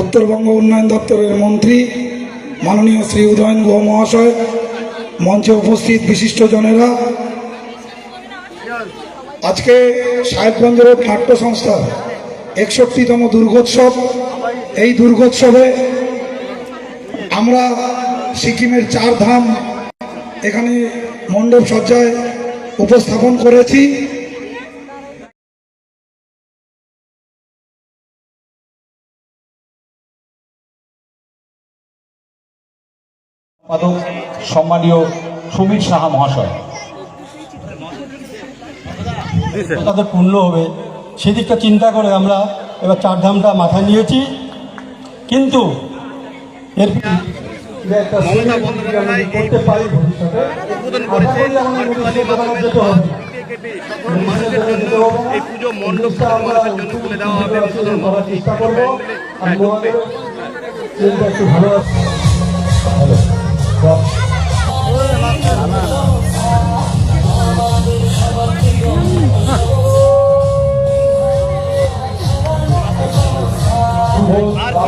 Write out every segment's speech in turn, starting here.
উত্তরবঙ্গ উন্নয়ন দপ্তরের মন্ত্রী, মাননীয় শ্রী উদয়ন গুহ মহাশয়, মঞ্চে উপস্থিত বিশিষ্টজনেরা। আজকে সাহেবগঞ্জের নাট্য সংস্থার একষট্টিতম দুর্গোৎসব। এই দুর্গোৎসবে আমরা সিকিমের চার ধাম এখানে মণ্ডপ সজ্জায় উপস্থাপন করেছি। সম্পাদক সম্মানীয় সমীর সাহা মহাশয়। তাদের পূর্ণ হবে। সেদিকটা চিন্তা করে আমরা এবার চারধামটা মাথায় নিয়েছি। কিন্তু এর একটা করতে পারি ভবিষ্যতে। এই পুজো মণ্ডপ মানুষের জন্য খুলে দেওয়া হবে। চেষ্টা করব। ভালো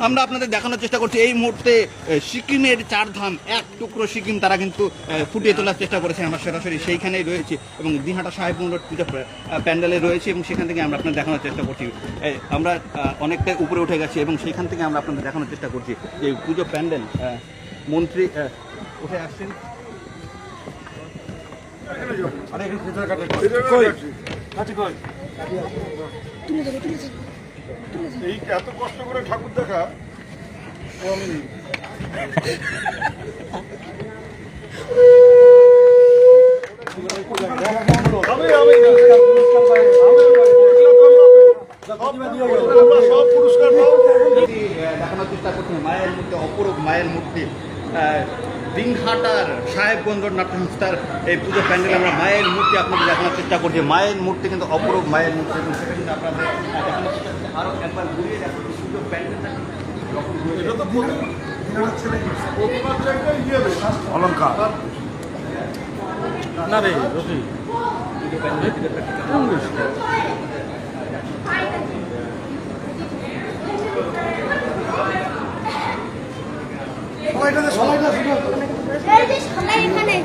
আমরা আপনাদের দেখানোর চেষ্টা করছি এই মুহূর্তে সিকিমের চার ধাম এক টুকরো সিকিম তারা কিন্তু ফুটিয়ে তোলার চেষ্টা করেছে আমরা সরাসরি সেইখানেই রয়েছে এবং দিনহাটা সাহেব পুজো প্যান্ডেলে রয়েছে এবং সেখান থেকে আমরা আপনাদের দেখানোর চেষ্টা করছি। আমরা আ, অনেকটা উপরে উঠে গেছি এবং সেখান থেকে আমরা আপনাদের দেখানোর চেষ্টা করছি যে পুজো প্যান্ডেল মন্ত্রী উঠে আসছেন। এই এত কষ্ট করে ঠাকুর দেখা মায়ের মূর্তি অপরূপ মায়ের মূর্তি। দিনহাটার সাহেবগঞ্জ নাট্য সংস্থার এই পুজো প্যান্ডেল আমরা মায়ের মূর্তি আপনাদের দেখানোর চেষ্টা করছি। মায়ের মূর্তি কিন্তু অপরূপ মায়ের মূর্তি সেটা কিন্তু আপনাদের আরও একবার ঘুরিয়ে পুজো প্যান্ডেলটা এটা তো প্রতিমার ইয়ে রে, অলংকার এই যে সবাই এখানে।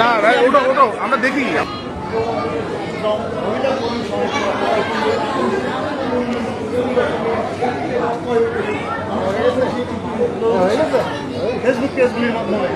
না ওটা ওঠো আমরা দেখি। ফেসবুক পেজগুলির মাধ্যমে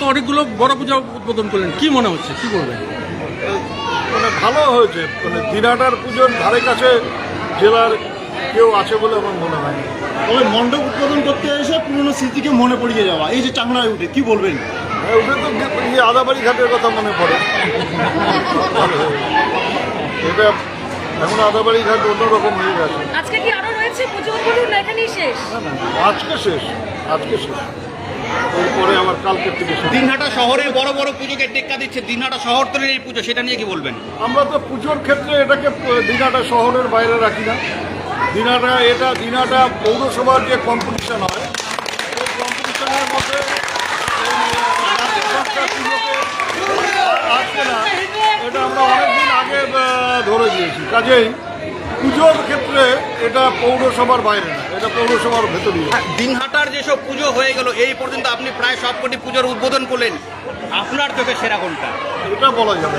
তো অনেকগুলো বড় পূজা উদ্বোধন করলেন। কি মনে হচ্ছে? কি করবেন মানে ভালো হয়েছে। মানে দিনাটার পুজোর ধারে কাছে জেলার কেউ আছে বলে আমার মনে হয়। তবে মণ্ডপ উদ্বোধন করতে এসে পুরনো স্মৃতিকে মনে পড়িয়ে যাওয়া এই যে চাংড়ায় উঠে কি বলবেন? হ্যাঁ, ওটা তো ইয়ে আদাবাড়ি ঘাটের কথা মনে পড়ে। এটা এখন আদাবাড়ি ঘাট অন্যরকম হয়ে গেছে। আজকে কি আরও রয়েছে পুজো উদ্বোধন না এখানেই শেষ? আজকে শেষ আজকে শেষ। কালকের থেকে দিনহাটা বড় বড় পুজোকে টেক্কা দিচ্ছে। দিনহাটা শহরতলির এই পুজো সেটা নিয়ে কি বলবেন? আমরা তো পুজোর ক্ষেত্রে এটাকে শহরের বাইরে রাখি না। এটা পৌরসভার যে কম্পিটিশন হয় সেই কম্পিটিশনের মধ্যে আসছে না এটা আমরা অনেকদিন আগে ধরে দিয়েছি। কাজেই পুজোর ক্ষেত্রে এটা পৌরসভার বাইরে না। এটা পৌরসভার ভেতরই হ্যাঁ, দিনহাটার যেসব পুজো হয়ে গেল এই পর্যন্ত আপনি প্রায় সবকটি পুজোর উদ্বোধন করলেন। আপনার চোখে সেরা কোনটা? এটা বলা যাবে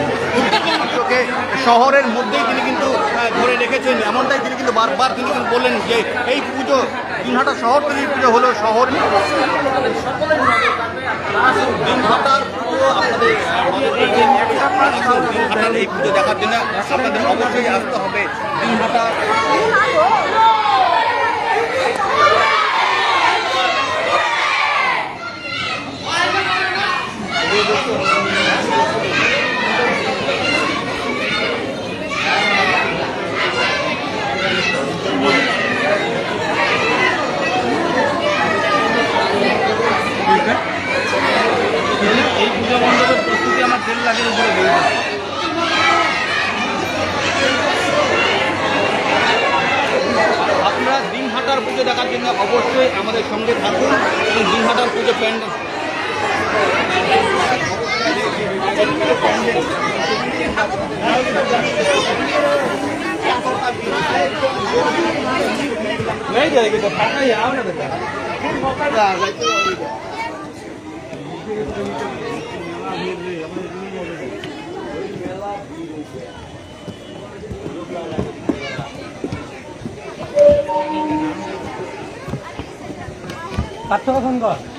চোখে শহরের মধ্যেই তিনি কিন্তু আহ, ধরে রেখেছেন এমনটাই তিনি কিন্তু বারবার তিনি কিন্তু বললেন যে এই পুজো দিনহাটা শহর তৈরির পুজো হলো শহর। দিনহাটার পুজো আপনাদের দিনহাটার এই পুজো দেখার জন্য আপনাদের অবশ্যই আসতে হবে। দিনহাটা এই পুজো মণ্ডপের প্রস্তুতি আমার দেড় লাখের উপরে হয়ে গেছে আপনারা দিনহাটার পুজো দেখার জন্য অবশ্যই আমাদের সঙ্গে থাকুন এবং দিনহাটার পুজো pandal lấy về cái tập phản cái áo này được là 맞춰서 산 거.